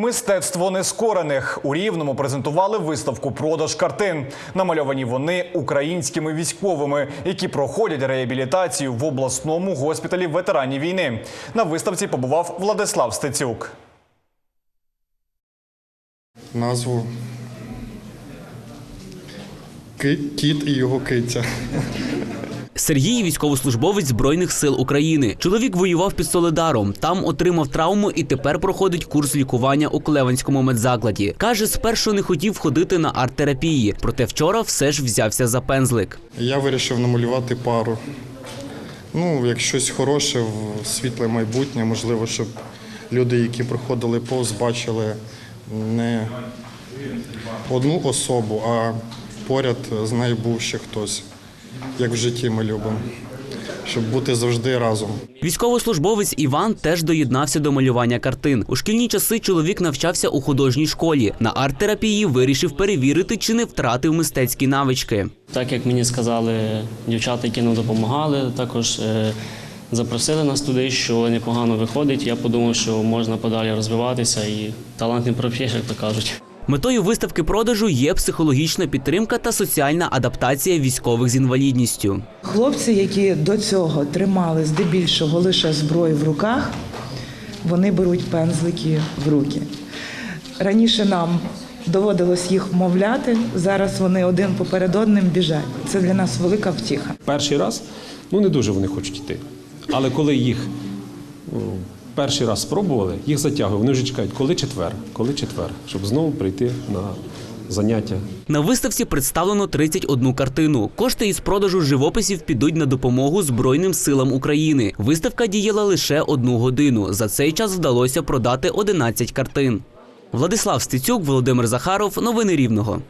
Мистецтво нескорених у рівному презентували виставку продаж картин. Намальовані вони українськими військовими, які проходять реабілітацію в обласному госпіталі ветеранів війни. На виставці побував Владислав Стецюк. назву Кіт і його киця. Сергій військовослужбовець Збройних сил України. Чоловік воював під Соледаром. Там отримав травму і тепер проходить курс лікування у Клеванському медзакладі. Каже, спершу не хотів ходити на арт-терапії, проте вчора все ж взявся за пензлик. Я вирішив намалювати пару. Ну, як щось хороше, світле майбутнє, можливо, щоб люди, які проходили повз, бачили не одну особу, а поряд з нею був ще хтось, як в житті ми любимо, щоб бути завжди разом. Військовослужбовець Іван теж доєднався до малювання картин. У шкільні часи чоловік навчався у художній школі. На арт-терапії вирішив перевірити, чи не втратив мистецькі навички. Так як мені сказали дівчата, які нам допомагали, також е, запросили нас туди, що непогано виходить. Я подумав, що можна подалі розвиватися і талант не проп'єш, як то кажуть. Метою виставки продажу є психологічна підтримка та соціальна адаптація військових з інвалідністю. Хлопці, які до цього тримали здебільшого лише зброю в руках, вони беруть пензлики в руки. Раніше нам доводилось їх мовляти, зараз вони один поперед одним біжать. Це для нас велика втіха. перший раз, ну не дуже вони хочуть йти. Але коли їх перший раз спробували, їх затягує. Вони вже чекають, коли четвер, коли четвер, щоб знову прийти на заняття. На виставці представлено 31 картину. Кошти із продажу живописів підуть на допомогу Збройним силам України. Виставка діяла лише одну годину. За цей час вдалося продати 11 картин. Владислав Стецюк, Володимир Захаров. Новини Рівного.